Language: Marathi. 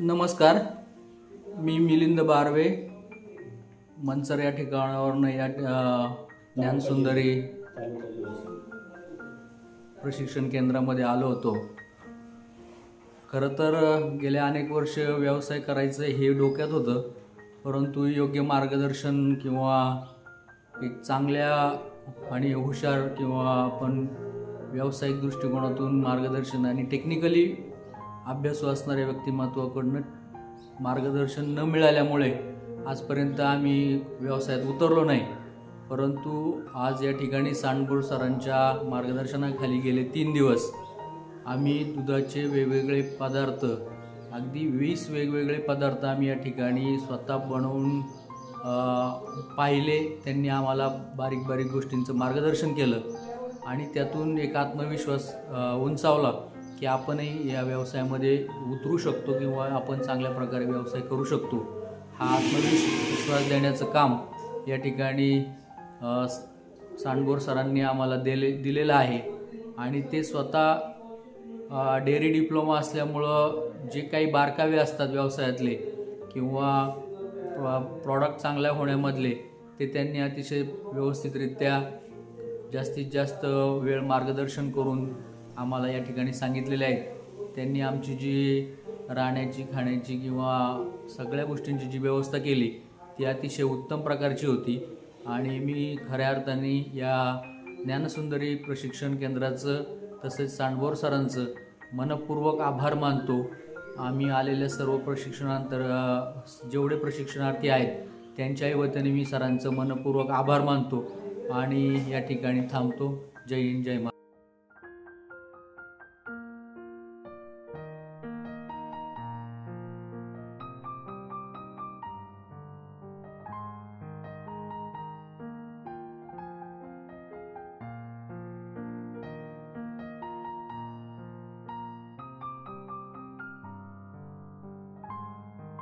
नमस्कार. मी मिलिंद बारवे. मनसर या ठिकाणावरनं या ज्ञानसुंदरी प्रशिक्षण केंद्रामध्ये आलो होतो. खरं तर गेल्या अनेक वर्ष व्यवसाय करायचं हे डोक्यात होतं परंतु योग्य मार्गदर्शन किंवा एक चांगल्या आणि हुशार किंवा आपण व्यावसायिक दृष्टिकोनातून मार्गदर्शन आणि टेक्निकली अभ्यासू असणाऱ्या व्यक्तिमत्वाकडनं मार्गदर्शन न मिळाल्यामुळे आजपर्यंत आम्ही व्यवसायात उतरलो नाही. परंतु आज या ठिकाणी सांडगोळ सरांच्या मार्गदर्शनाखाली गेले तीन दिवस. आम्ही दुधाचे वेगवेगळे पदार्थ अगदी वीस वेगवेगळे पदार्थ आम्ही या ठिकाणी स्वतः बनवून पाहिले. त्यांनी आम्हाला बारीक बारीक गोष्टींचं मार्गदर्शन केलं आणि त्यातून एक आत्मविश्वास उंचावला. की आपणही या व्यवसायामध्ये उतरू शकतो किंवा आपण चांगल्या प्रकारे व्यवसाय करू शकतो. हा आत्मविश्वास देण्याचं काम या ठिकाणी सांडगोर सरांनी आम्हाला दिले दिलेलं आहे. आणि ते स्वतः डेअरी डिप्लोमा असल्यामुळं जे काही बारकावे असतात व्यवसायातले किंवा प्रॉडक्ट चांगल्या होण्यामधले ते त्यांनी अतिशय व्यवस्थितरित्या जास्तीत जास्त वेळ मार्गदर्शन करून आम्हाला या ठिकाणी सांगितलेले आहेत. त्यांनी आमची जी राहण्याची खाण्याची किंवा सगळ्या गोष्टींची जी व्यवस्था केली ती अतिशय उत्तम प्रकारची होती. आणि मी खऱ्या अर्थाने या ज्ञानसुंदरी प्रशिक्षण केंद्राचं तसेच सांडवोर सरांचं मनपूर्वक आभार मानतो. आम्ही आलेल्या सर्व प्रशिक्षणांतर जेवढे प्रशिक्षणार्थी आहेत त्यांच्याही वतीने मी सरांचं मनपूर्वक आभार मानतो. आणि या ठिकाणी थांबतो. जय हिंद जय मा